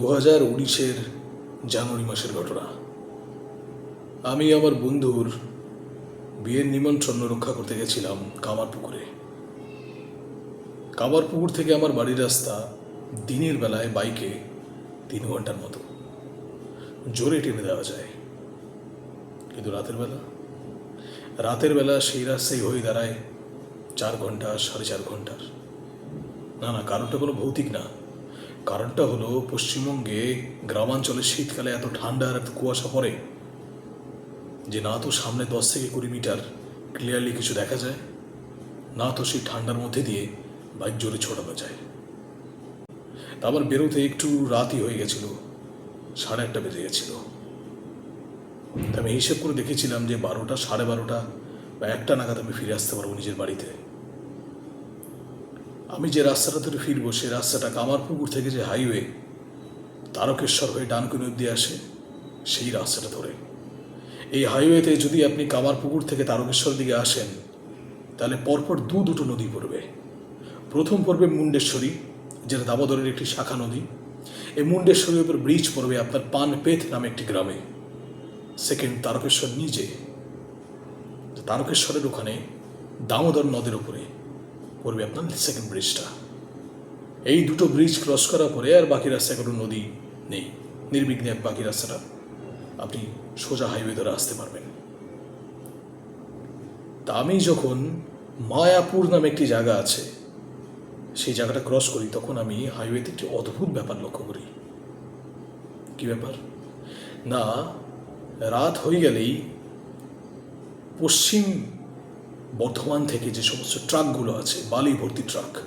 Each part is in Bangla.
দু হাজার উনিশের জানুয়ারি মাসের ঘটনা। আমি আমার বন্ধুর বিয়ের নিমন্ত্রণ রক্ষা করতে গেছিলাম কামারপুকুরে। কামারপুকুর থেকে আমার বাড়ির রাস্তা দিনের বেলায় বাইকে তিন ঘণ্টার মতো। জোরে টেনে দেওয়া যায়। কিন্তু রাতের বেলা? রাতের বেলা সেই রাস্তায় হয়ে দাঁড়ায় চার ঘণ্টা, সাড়ে চার ঘণ্টার। না না, কারণটা কোনো ভৌতিক না। কারণটা হলো পশ্চিমবঙ্গে গ্রামাঞ্চলে শীতকালে এত ঠান্ডা আর এত কুয়াশা পড়ে যে না তো সামনে দশ থেকে কুড়ি মিটার ক্লিয়ারলি কিছু দেখা যায়, না তো সেই ঠান্ডার মধ্যে দিয়ে বাইক জোরে ছোটানো যায়। তা আমার বেরোতে একটু রাতই হয়ে গেছিল, সাড়ে একটা বেজে গেছিল। আমি হিসেব করে দেখেছিলাম যে বারোটা, সাড়ে বারোটা বা একটা নাগাদ আমি ফিরে আসতে পারব নিজের বাড়িতে। আমি যে রাস্তাটা ধরে ফিরবো সেই রাস্তাটা কামারপুকুর থেকে যে হাইওয়ে, তারকেশ্বর হয়ে ডানকুনি অব্দি আসে, সেই রাস্তাটা ধরে। এই হাইওয়েতে যদি আপনি কামারপুকুর থেকে তারকেশ্বর দিকে আসেন, তাহলে পরপর দু দুটো নদী পড়বে। প্রথম পড়বে মুন্ডেশ্বরী, যেটা দামোদরের একটি শাখা নদী। এই মুন্ডেশ্বরীর উপর ব্রিজ পড়বে আপনার পানপেথ নামে একটি গ্রামে। সেকেন্ড তারকেশ্বর নিজে। তারকেশ্বরের ওখানে দামোদর নদের উপরে। পড়বে আপনার সেকেন্ড ব্রিজটা এই দুটো ব্রিজ ক্রস করার পরে আর বাকি রাস্তায় কোনো নদী নেই। নির্বিঘ্নে বাকি রাস্তাটা আপনি সোজা হাইওয়ে ধরে আসতে পারবেন। তা আমি যখন মায়াপুর নামে একটি জায়গা আছে, সেই জায়গাটা ক্রস করি, তখন আমি হাইওয়েতে একটি অদ্ভুত ব্যাপার লক্ষ্য করি। কি ব্যাপার? না, রাত হয়ে গেলেই পশ্চিম বর্ধমান থেকে যে সমস্ত ট্রাকগুলো আছে, বালি ভর্তি ট্রাক,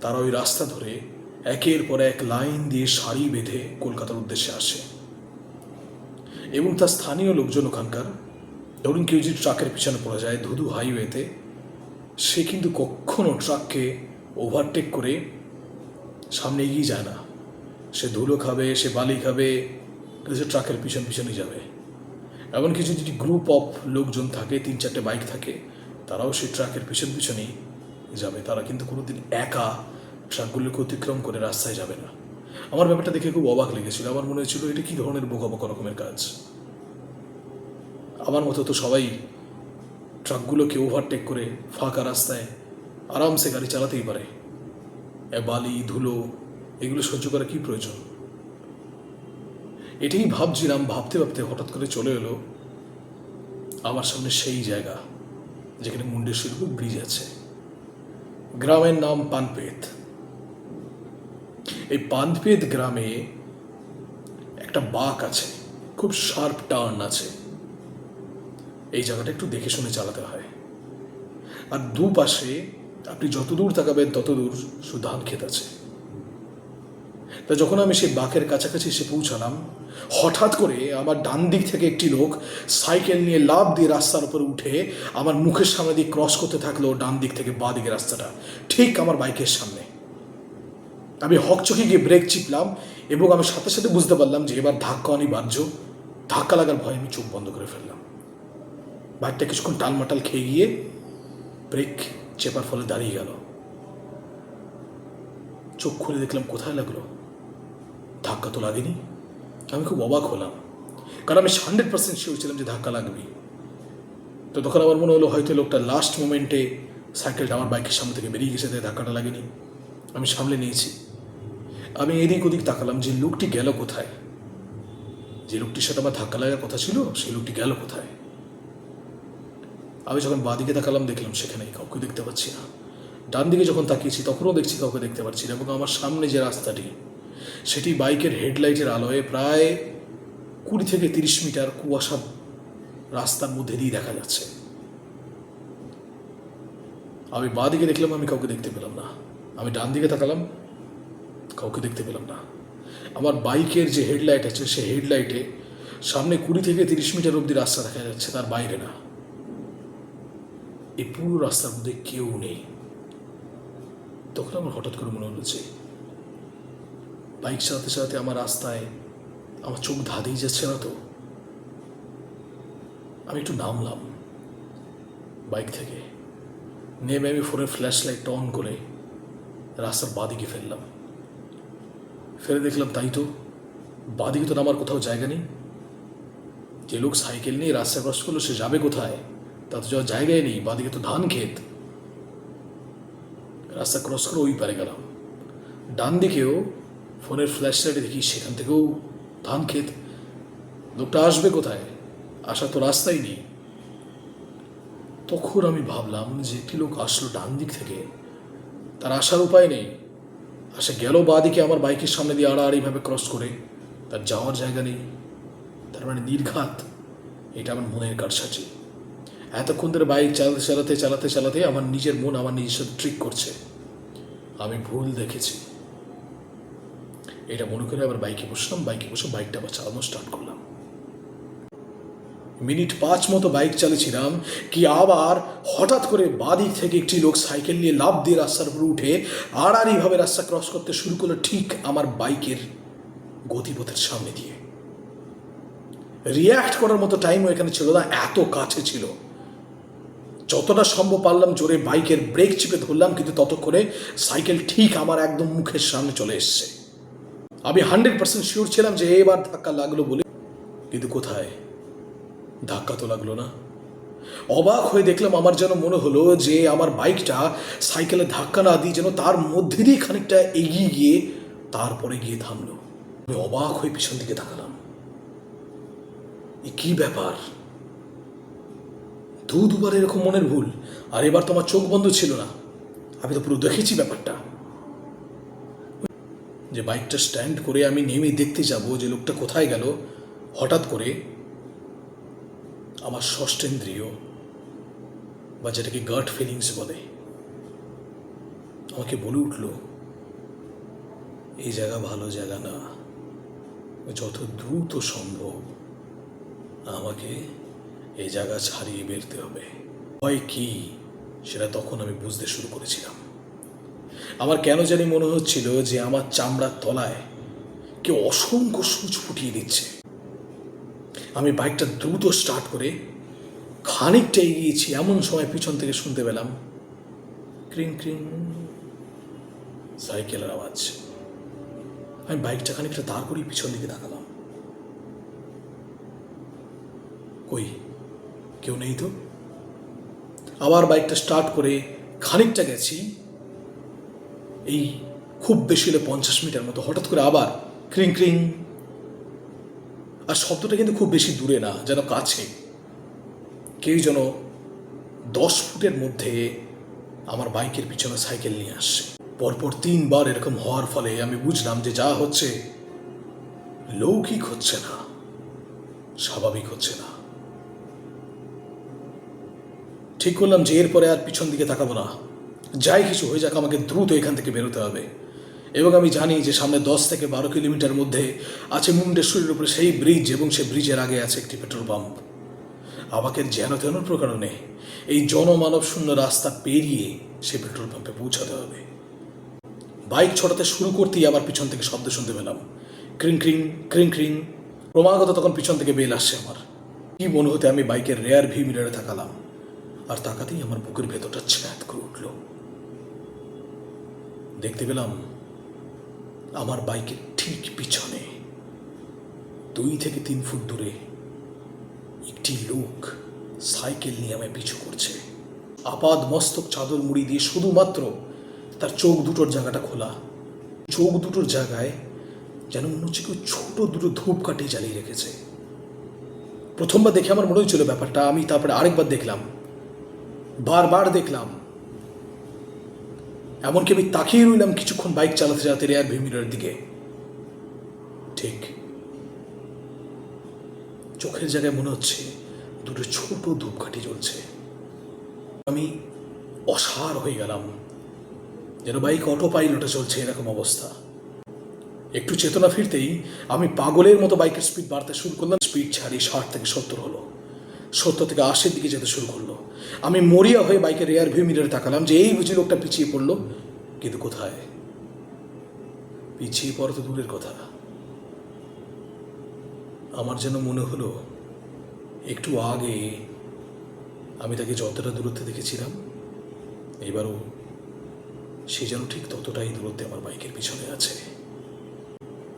তারা ওই রাস্তা ধরে একের পর এক লাইন দিয়ে সারি বেঁধে কলকাতার উদ্দেশ্যে আসে। এবং তার স্থানীয় লোকজন ওখানকার, ধরুন কেউ যদি ট্রাকের পিছনে পড়ে যায় ধুধু হাইওয়েতে, সে কিন্তু কখনো ট্রাককে ওভারটেক করে সামনে এগিয়ে যায় না। সে ধুলো খাবে, সে বালি খাবে, সে ট্রাকের পিছন পিছনে যাবে। এমনকি যদি গ্রুপ অফ লোকজন থাকে, তিন চারটে বাইক থাকে, তারাও সেই ট্রাকের পিছন পিছনেই যাবে। তারা কিন্তু কোনোদিন একা ট্রাকগুলোকে অতিক্রম করে রাস্তায় যাবে না। আমার ব্যাপারটা দেখে খুব অবাক লেগেছিল। আমার মনে হয়েছিল, এটা কি ধরনের বোকা বোকা রকমের কাজ? আমার মতো তো সবাই ট্রাকগুলোকে ওভারটেক করে ফাঁকা রাস্তায় আরামসে গাড়ি চালাতেই পারে। বালি, ধুলো, এগুলো সহ্য করা কি প্রয়োজন? এটাই ভাবছিলাম, ভাবতে ভাবতে হঠাৎ করে চলে এলো আমার সামনে সেই জায়গা যেখানে মুন্ডেশ্বরী ব্রিজ আছে। গ্রামের নাম পানপেত। এই পানপেত গ্রামে একটা বাঁক আছে, খুব শার্প টার্ন আছে। এই জায়গাটা একটু দেখে শুনে চালাতে হয়। আর দুপাশে আপনি যত দূর তাকাবেন তত দূর শুধু ধান ক্ষেত আছে। তা যখন আমি সেই বাঁকের কাছাকাছি এসে পৌঁছালাম, হঠাৎ করে আমার ডান দিক থেকে একটি লোক সাইকেল নিয়ে লাভ দিয়ে রাস্তার উপরে উঠে আমার মুখের সামনে দিয়ে ক্রস করতে থাকল ডান দিক থেকে বাঁ দিকে রাস্তাটা, ঠিক আমার বাইকের সামনে। আমি হকচকে গিয়ে ব্রেক চিপলাম এবং আমি সাথে সাথে বুঝতে পারলাম যে এবার ধাক্কা অনিবার্য ধাক্কা লাগার ভয়ে আমি চোখ বন্ধ করে ফেললাম। বাইকটা কিছুক্ষণ টালমাটাল খেয়ে গিয়ে ব্রেক চেপার ফলে দাঁড়িয়ে গেল। চোখ খুলে দেখলাম কোথায় লাগল? ধাক্কা তো লাগেনি। আমি খুব অবাক হলাম। কারণ আমি হান্ড্রেড পার্সেন্ট শিওর ছিলাম যে ধাক্কা লাগবে তো তখন আমার মনে হলো হয়তো লোকটা লাস্ট মোমেন্টে সাইকেলটা আমার বাইকের সামনে থেকে বেরিয়ে গেছে, তাই ধাক্কাটা লাগেনি। আমি সামলে নিয়েছি। আমি এদিক ওদিক তাকালাম যে লোকটি গেল কোথায়? যে লোকটির সাথে আমার ধাক্কা লাগার কথা ছিল, সেই লোকটি গেল কোথায়? আমি যখন বাঁদিকে তাকালাম, দেখলাম সেখানে কাউকে দেখতে পাচ্ছি না। ডান দিকে যখন তাকিয়েছি, তখনও দেখছি কাউকে দেখতে পাচ্ছি না এবং আমার সামনে যে রাস্তাটি সেটি বাইকের হেডলাইটের আলোয় প্রায় কুড়ি থেকে তিরিশ মিটার কুয়াশা রাস্তার মধ্যে দিয়ে দেখা যাচ্ছে। আমি বাঁ দিকে দেখলাম, আমি কাউকে দেখতে পেলাম না। আমি ডান দিকে তাকালাম, কাউকে দেখতে পেলাম না। আমার বাইকের যে হেডলাইট আছে সে হেডলাইটে সামনে কুড়ি থেকে তিরিশ মিটার অবধি রাস্তা দেখা যাচ্ছে, তার বাইরে না। এই পুরো রাস্তার মধ্যে কেউ নেই। তখন আমার হঠাৎ করে মনে হলো যে বাইক চালাতে চালাতে আমার রাস্তায় আমার চোখ ধাঁধিয়ে যাচ্ছে না তো। আমি একটু নামলাম বাইক থেকে। নেমে আমি ফোনের ফ্ল্যাশ লাইট অন করে রাস্তার বাদিকে ফেললাম। ফেলে দেখলাম তাই তো, বাদিকে তো নামার কোথাও জায়গা নেই। যে লোক সাইকেল নিয়ে রাস্তা ক্রস করল, সে যাবে কোথায়? তা তো যাওয়ার জায়গায় নেই, বাদিকে তো ধান ক্ষেত। রাস্তা ক্রস করে ওই পারে গেলাম। ডান দিকেও ফোনের ফ্ল্যাশ লাইটে দেখি সেখান থেকেও ধান ক্ষেত। লোকটা আসবে কোথায়? আসার তো রাস্তাই নেই। তখন আমি ভাবলাম যে একটি লোক আসলো ডান দিক থেকে। তার আসার উপায় নেই। আসে গেল বাঁ দিকে আমার বাইকের সামনে দিয়ে আড়াআড়িভাবে ক্রস করে। তার যাওয়ার জায়গা নেই। তার মানে নির্ঘাত। এটা আমার মনের কারসাজি। এতক্ষণ ধরে বাইক চালাতে চালাতে চালাতে চালাতে আমার নিজের মন আমার নিজের সাথে ট্রিক করছে। আমি ভুল দেখেছি। এটা মনে করে আবার বাইকে বসলাম, বাইকে বসে বাইকটা আবার চালানো স্টার্ট করলাম। মিনিট পাঁচ মতো বাইক চালিয়েছিলাম, কি আবার হঠাৎ করে বাদিক থেকে একটি লোক সাইকেল নিয়ে লাভ দিয়ে রাস্তার উপরে উঠে আড়াআড়িভাবে রাস্তা ক্রস করতে শুরু করল ঠিক আমার বাইকের গতিপথের সামনে দিয়ে। রিয়্যাক্ট করার মতো টাইমও এখানে ছিল না, এত কাছে ছিল। যতটা সম্ভব পারলাম জোরে বাইকের ব্রেক চিপে ধরলাম, কিন্তু ততক্ষণে সাইকেল ঠিক আমার একদম মুখের সামনে চলে এসছে। আমি হান্ড্রেড পার্সেন্ট শিওর ছিলাম যে এবার ধাক্কা লাগল বলে। কিন্তু কোথায়? ধাক্কা তো লাগল না। অবাক হয়ে দেখলাম আমার যেন মনে হলো যে আমার বাইকটা সাইকেলে ধাক্কা না দিয়ে যেন তার মধ্যে দিয়ে খানিকটা এগিয়ে গিয়ে তারপরে গিয়ে থামলো। আমি অবাক হয়ে পিছন দিকে তাকালাম। এ কি ব্যাপার? দু দুবার এরকম মনের ভুল, আর এবার তোমার চোখ বন্ধ ছিল না। আমি তো পুরো দেখেছি ব্যাপারটা। যে বাইকটা স্ট্যান্ড করে আমি নেমে দেখতে যাব যে লোকটা কোথায় গেল, হঠাৎ করে আমার ষষ্ঠেন্দ্রিয়, বা যেটাকে গার্ড ফিলিংস বলে, আমাকে বলে উঠল, এই জায়গা ভালো জায়গা না। যত দ্রুত সম্ভব আমাকে এই জায়গা ছাড়িয়ে বেরতে হবে। হয় কি? সেটা তখন আমি বুঝতে শুরু করেছিলাম। আমার কেন জানি মনে হচ্ছিল যে আমার চামড়ার তলায় কেউ অসংখ্য সূচ ফুটিয়ে দিচ্ছে। আমি বাইকটা দ্রুত স্টার্ট করে খানিকটা এগিয়েছি, এমন সময় পিছন থেকে শুনতে পেলাম। ক্রিং ক্রিং, সাইকেলের আওয়াজ। আমি বাইকটা খানিকটা দাঁড় করিয়ে পিছন দিকে তাকালাম। কই, কেউ নেই তো? আবার বাইকটা স্টার্ট করে খানিকটা গেছি। এই খুব বেশি হলে পঞ্চাশ মিটার মতো, হঠাৎ করে আবার ক্রিং ক্রিং। আর শব্দটা কিন্তু খুব বেশি দূরে না, যেন কাছে। কেউ যেন দশ ফুটের মধ্যে আমার বাইকের পিছনে সাইকেল নিয়ে আসছে। পরপর তিনবার এরকম হওয়ার ফলে আমি বুঝলাম যে যা হচ্ছে লৌকিক হচ্ছে না, স্বাভাবিক হচ্ছে না। ঠিক করলাম যে এরপরে আর পিছন দিকে তাকাবো না। যাই কিছু হয়ে যাক, আমাকে দ্রুত এখান থেকে বেরোতে হবে। এবং আমি জানি যে সামনে দশ থেকে বারো কিলোমিটার মধ্যে আছে মুন্ডেশ্বরীর উপরে সেই ব্রিজ এবং সেই ব্রিজের আগে আছে একটি পেট্রোল পাম্প আমাকে যেন তেন প্রকারণে এই জনমানব শূন্য রাস্তা পেরিয়ে সে পেট্রোল পাম্পে পৌঁছাতে হবে। বাইক ছড়াতে শুরু করতেই আমার পিছন থেকে শব্দ শুনতে পেলাম। ক্রিং ক্রিং ক্রিং ক্রিং। ক্রমাগত তখন পিছন থেকে বেল আসছে আমার। কি মনে হতে আমি বাইকের রেয়ার ভি মিরারে তাকালাম। আর তাকাতেই আমার বুকের ভেতরটা ছ্যাঁত করে দেখতে পেলাম আমার বাইকের ঠিক পিছনে দুই থেকে তিন ফুট দূরে একটি লোক সাইকেল নিয়ে আমায় পিছু করছে। আপাদ মস্তক চাদর মুড়ি দিয়ে শুধুমাত্র তার চোখ দুটোর জায়গাটা খোলা। চোখ দুটোর জায়গায় যেন মনে হচ্ছে কেউ ছোট দুটো ধূপকাঠি জ্বালিয়ে রেখেছে। প্রথমবার দেখে আমার মনে হয়েছিল ব্যাপারটা, আমি তারপরে আরেকবার দেখলাম, বারবার দেখলাম। এমনকি আমি তাকিয়ে রইলাম কিছুক্ষণ বাইক চালাতে চালাতে রেয়ার ভিমিরের দিকে। ঠিক। চোখের জায়গায় মনে হচ্ছে দুটো ছোট ধূপকাঠি জ্বলছে। আমি অসার হয়ে গেলাম। যেন বাইক অটো পাইলটে চলছে এরকম অবস্থা। একটু চেতনা ফিরতেই আমি পাগলের মতো বাইকের স্পিড বাড়তে শুরু করলাম। স্পিড ছাড়িয়ে ষাট থেকে সত্তর হলো। সত্তর থেকে আশির দিকে যেতে শুরু করল। আমি মরিয়া হয়ে বাইকের রেয়ার ভিউ মিরারে তাকালাম যে এই বুঝি লোকটা পিছিয়ে পড়ল, কিন্তু কোথায়? পিছিয়ে পড়া তো দূরের কথা। আমার যেন মনে হলো, একটু আগে আমি তাকে যতটা দূরত্বে দেখেছিলাম, এবারও সে যেন ঠিক ততটাই দূরত্বে আমার বাইকের পিছনে আছে।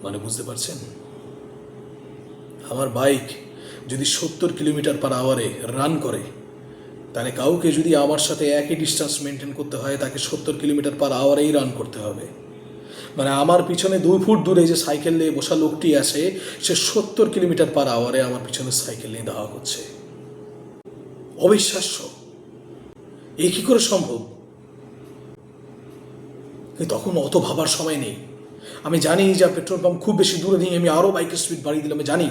মানে বুঝতে পারছেন? আমার বাইক যদি সত্তর কিলোমিটার পার আওয়ারে রান করে তাহলে কাউকে যদি আমার সাথে একই ডিস্টেন্স মেনটেন করতে হয়, তাকে সত্তর কিলোমিটার পার আওয়ারেই রান করতে হবে। মানে আমার পিছনে দুই ফুট দূরে যে সাইকেল নিয়ে বসা লোকটি আছে, সে সত্তর কিলোমিটার পার আওয়ারে আমার পিছনে সাইকেল নিয়ে দেওয়া হচ্ছে। অবিশ্বাস্য। এ কি করে সম্ভব? তখন অত ভাবার সময় নেই। আমি জানি যে পেট্রোল পাম্প খুব বেশি দূরে নিয়ে আমি আরও বাইকের স্পিড বাড়িয়ে দিলাম, আমি জানি।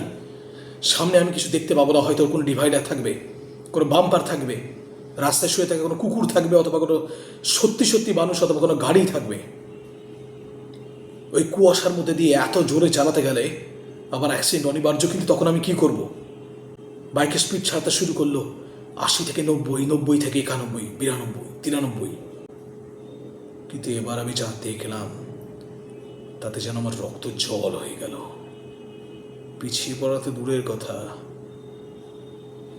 সামনে আমি কিছু দেখতে পাবো না, হয়তো কোনো ডিভাইডার থাকবে। কোনো বাম্পার থাকবে, রাস্তায় শুয়ে থাকা কোনো কুকুর থাকবে অথবা কোনো সত্যি সত্যি মানুষ অথবা কোনো গাড়ি থাকবে। ওই কুয়াশার মধ্যে দিয়ে এত জোরে চালাতে গেলে আবার অ্যাক্সিডেন্ট অনিবার্য, কিন্তু তখন আমি কি করব? বাইকের স্পিড ছাড়তে শুরু করল, আশি থেকে নব্বই নব্বই থেকে একানব্বই, বিরানব্বই, তিরানব্বই। কিন্তু এবার আমি যা দেখলাম, তাতে যেন আমার রক্ত জল হয়ে গেল। পিছিয়ে পড়া তো দূরের কথা।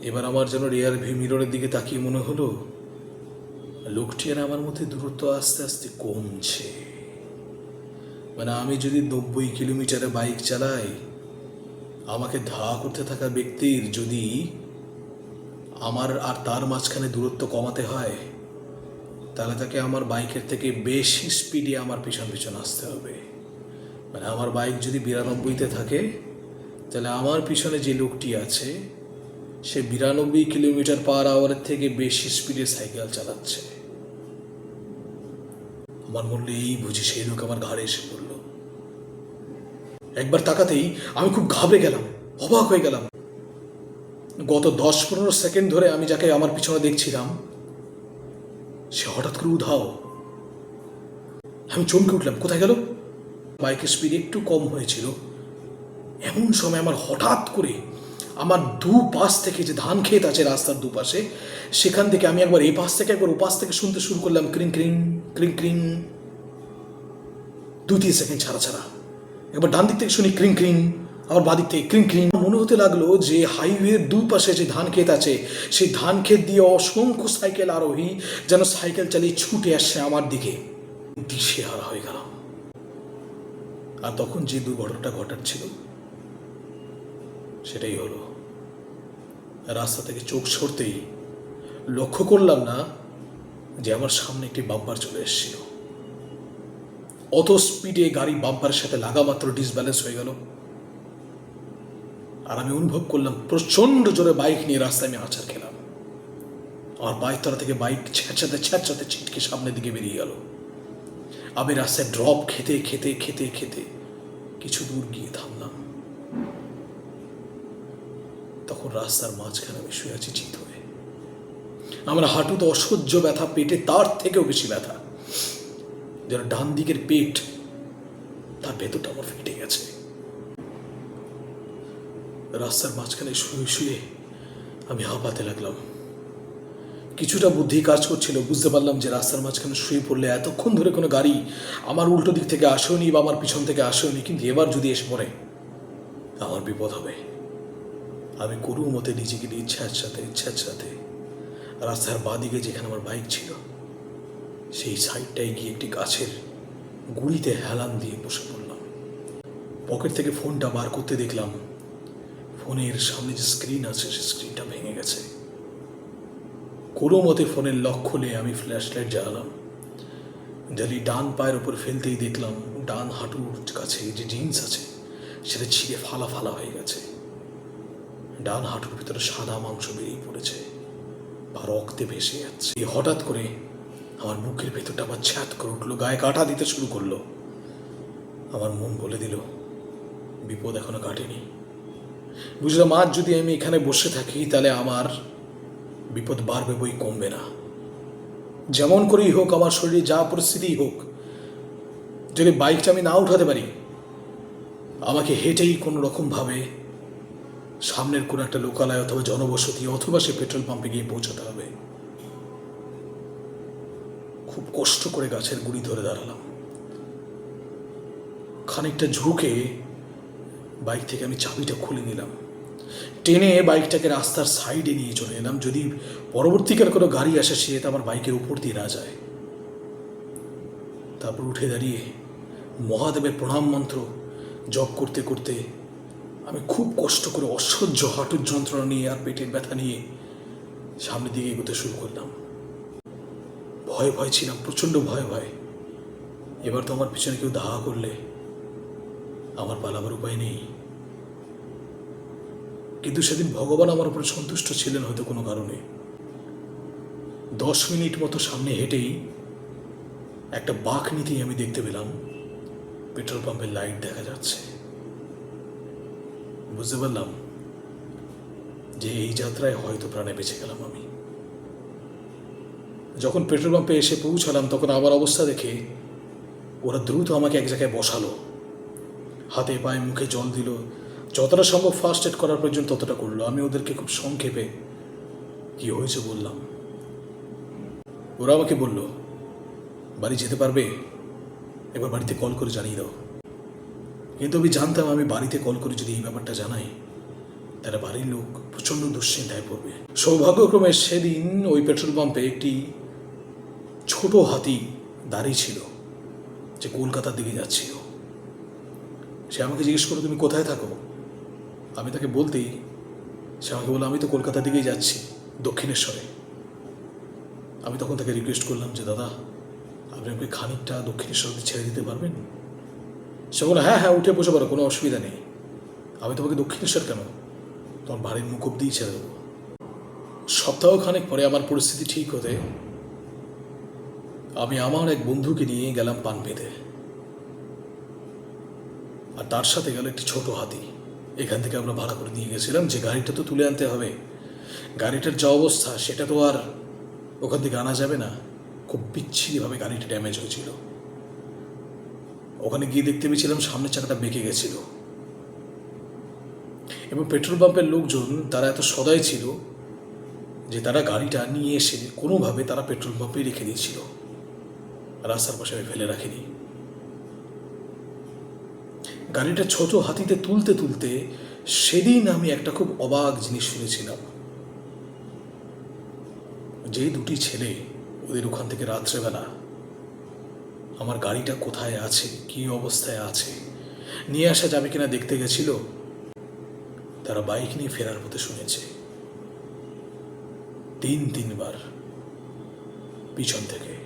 এবার আমার যেন রেয়ার ভি মিররের দিকে তাকিয়ে মনে হলো, লোকটি আর আমার মধ্যে দূরত্ব আস্তে আস্তে কমছে। মানে আমি যদি নব্বই কিলোমিটারে বাইক চালাই, আমাকে ধা করতে থাকা ব্যক্তির যদি আমার আর তার মাঝখানে দূরত্ব কমাতে হয়, তাহলে তাকে আমার বাইকের থেকে বেশি স্পিডে আমার পিছন পিছন আসতে হবে। মানে আমার বাইক যদি বিরানব্বইতে থাকে, তাহলে আমার পিছনে যে লোকটি আছে সে বিরানব্বই কিলোমিটার পার আওয়ারের থেকে বেশি স্পিডে সাইকেল চালাচ্ছে। আমার মূল্যে এই বুঝি সেই লোক আমার ঘাড়ে এসে পড়ল। একবার তাকাতেই আমি খুব ঘাবড়ে গেলাম, অবাক হয়ে গেলাম। গত দশ পনেরো সেকেন্ড ধরে আমি যাকে আমার পিছনে দেখছিলাম, সে হঠাৎ করে উধাও। আমি চমকে উঠলাম, কোথায় গেল? বাইকের স্পিড একটু কম হয়েছিল। এমন সময় আমার হঠাৎ করে আমার দু পাশ থেকে যে ধান ক্ষেত আছে রাস্তার দুপাশে, সেখান থেকে আমি একবার এই পাশ থেকে একবার ও পাশ থেকে শুনতে শুরু করলাম, ক্রিং ক্রিং ক্রিং ক্রিং। দু, তিন সেকেন্ড ছাড়া ছাড়া। একবার ডান দিক থেকে শুনি ক্রিং ক্রিং, আবার বাদিক থেকে ক্রিং ক্রিং। মনে হতে লাগল যে হাইওয়ের দুপাশে যে ধান ক্ষেত আছে, সেই ধান ক্ষেত দিয়ে অসংখ্য সাইকেল আরোহী যেন সাইকেল চালিয়ে ছুটে আসছে আমার দিকে। দিশে হারা হয়ে গেলাম। আর তখন যে দুর্ঘটনাটা ঘটার ছিল, সেটাই হলো রাস্তা থেকে চোখ সরতেই লক্ষ্য করলাম না যে আমার সামনে একটি বাম্পার চলে এসেছিল। অত স্পিডে গাড়ি বাম্পারের সাথে লাগা মাত্র ডিসব্যালেন্স হয়ে গেল। আর আমি অনুভব করলাম প্রচণ্ড জোরে বাইক নিয়ে রাস্তায় আমি আচার খেলাম। আমার বাইক তলা থেকে বাইক ছ্যাঁচাতে ছ্যাঁচাতে ছিটকে সামনের দিকে বেরিয়ে গেল। আমি রাস্তায় ড্রপ খেতে খেতে খেতে খেতে কিছু দূর গিয়ে থামলাম। তখন রাস্তার মাঝখানে আমি শুয়ে আছি, চিত হয়ে। আমার হাঁটুতে অসহ্য ব্যথা, পেটে তার থেকেও বেশি ব্যথা। যেন ডান দিকের পেট, তার ভেতরটা আমার ফেটে গেছে। রাস্তার মাঝখানে শুয়ে শুয়ে আমি হাঁপাতে লাগলাম। কিছুটা বুদ্ধি কাজ করছিল, বুঝতে পারলাম যে রাস্তার মাঝখানে শুয়ে পড়লে এতক্ষণ ধরে কোনো গাড়ি আমার উল্টো দিক থেকে আসেওনি বা আমার পিছন থেকে আসেওনি, কিন্তু এবার যদি এসে পড়ে, আমার বিপদ হবে। আমি কোনো মতে নিজেকে ইচ্ছার সাথে ইচ্ছার সাথে রাস্তার বাঁদিকে যেখানে আমার বাইক ছিল, সেই সাইডটায় গিয়ে একটি গাছের গুড়িতে হেলান দিয়ে বসে পড়লাম। পকেট থেকে ফোনটা বার করতে দেখলাম ফোনের সামনে যে স্ক্রিন আছে, সে স্ক্রিনটা ভেঙে গেছে। কোনো মতে ফোনের লক খুলে আমি ফ্ল্যাশ লাইট জ্বালালাম। জালি ডান পায়ের উপর ফেলতেই দেখলাম ডান হাঁটুর কাছে যে জিন্স আছে, সেটা ছিঁড়ে ফালা ফালা হয়ে গেছে। ডান হাঁটুর ভিতরে সাদা মাংস বেরিয়ে পড়েছে। বা রক্তে ভেসে যাচ্ছে। হঠাৎ করে আমার বুকের ভেতরটা আবার ছ্যাত করে উঠল, গায়ে কাটা দিতে শুরু করল। আমার মন বলে দিল, বিপদ এখনও কাটেনি। বুঝলাম আজ যদি আমি এখানে বসে থাকি, তাহলে আমার বিপদ বাড়বে বই কমবে না। যেমন করেই হোক, আমার শরীরে যা পরিস্থিতিই হোক, যদি বাইকটা আমি না উঠাতে পারি, আমাকে হেঁটেই কোনো রকমভাবে সামনের কোনো একটা লোকালয় অথবা জনবসতি অথবা সে পেট্রোল পাম্পে গিয়ে পৌঁছাতে হবে। খুব কষ্ট করে গাছের গুড়ি ধরে দাঁড়ালাম। খানিকটা ঝুঁকে বাইক থেকে আমি চাবিটা খুলে নিলাম। টেনে বাইকটাকে রাস্তার সাইডে নিয়ে চলে এলাম। যদি পরবর্তীকার কোনো গাড়ি আসে, সে আমার বাইকের উপর দিয়ে না যায়। তারপর উঠে দাঁড়িয়ে মহাদেবের প্রণাম মন্ত্র জপ করতে করতে আমি খুব কষ্ট করে অসহ্য হাঁটুর যন্ত্রণা নিয়ে আর পেটের ব্যথা নিয়ে সামনের দিকে এগোতে শুরু করলাম। ভয় ভয় ছিলাম, প্রচণ্ড ভয় ভয়। এবার তো আমার পিছনে কেউ দাহা করলে আমার পালাবার উপায় নেই। কিন্তু সেদিন ভগবান আমার উপরে সন্তুষ্ট ছিলেন হয়তো কোনো কারণে। দশ মিনিট মতো সামনে হেঁটেই একটা বাঘ নিতেই আমি দেখতে পেলাম। পেট্রোল পাম্পের লাইট দেখা যাচ্ছে। বুঝতে পারলাম যে এই যাত্রায় হয়তো প্রাণে বেঁচে গেলাম আমি। যখন পেট্রোল পাম্পে এসে পৌঁছালাম, তখন আমার অবস্থা দেখে ওরা দ্রুত আমাকে এক জায়গায় বসালো। হাতে পায়ে মুখে জল দিল। যতটা সম্ভব ফার্স্ট এড করার প্রয়োজন ততটা করল। আমি ওদেরকে খুব সংক্ষেপে কি হয়েছে বললাম। ওরা আমাকে বলল, বাড়ি যেতে পারবে? এবার বাড়িতে কল করে জানিয়ে দাও। কিন্তু আমি জানতাম, আমি বাড়িতে কল করে যদি এই ব্যাপারটা জানাই, তাহলে বাড়ির লোক প্রচণ্ড দুশ্চিন্তায় পড়বে। সৌভাগ্যক্রমে সেদিন ওই পেট্রোল পাম্পে একটি ছোট হাতি দাঁড়িয়ে ছিল, যে কলকাতার দিকে যাচ্ছিল। সে আমাকে জিজ্ঞেস করল, তুমি কোথায় থাকো? আমি তাকে বলতেই, সে আমাকে বলল, আমি তো কলকাতার দিকেই যাচ্ছি, দক্ষিণেশ্বরে। আমি তখন তাকে রিকোয়েস্ট করলাম যে, দাদা, আপনি আমাকে খানিকটা দক্ষিণেশ্বর ছেড়ে দিতে পারবেন? সে বলল হ্যাঁ হ্যাঁ উঠে বসে পারো কোনো অসুবিধা নেই। আমি তোমাকে দক্ষিণেশ্বর কেন? তোমার বাড়ির মুখ অব্দিই ছেড়ে দেবো। সপ্তাহ খানেক পরে আমার পরিস্থিতি ঠিক হতে আমি আমার এক বন্ধুকে নিয়ে গেলাম পান পেতে। আর তার সাথে গেল একটি ছোট হাতি। এখান থেকে আমরা ভাড়া করে নিয়ে গেছিলাম, যে গাড়িটা তো তুলে আনতে হবে। গাড়িটার যা অবস্থা, সেটা তো আর ওখান থেকে আনা যাবে না। খুব বিচ্ছিরিভাবে গাড়িটা ড্যামেজ হয়েছিল। ওখানে গিয়ে দেখতে পেয়েছিলাম সামনের চাকাটা বেঁকে গেছিল। এবং পেট্রোল পাম্পের লোকজন তারা এত সদয় ছিল যে তারা গাড়িটা নিয়ে এসে কোনোভাবে তারা পেট্রোল পাম্পে রেখে দিয়েছিল। রাস্তার পাশে আমি ফেলে রাখিনি। গাড়িটা ছোট হাতিতে তুলতে তুলতে সেদিন আমি একটা খুব অবাক জিনিস শুনেছিলাম। যে দুটি ছেলে ওদের ওখান থেকে রাত্রেবেলা আমার গাড়িটা কোথায় আছে? কী অবস্থায় আছে? নিয়ে আসা যাবে কিনা দেখতে গেছিল? তারা বাইক নিয়ে ফেরার পথে শুনেছে। তিন, তিনবার। পিছন থেকে।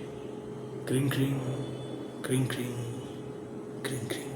ক্রিং ক্রিং ক্রিং ক্রিং ক্রিং ক্রিং।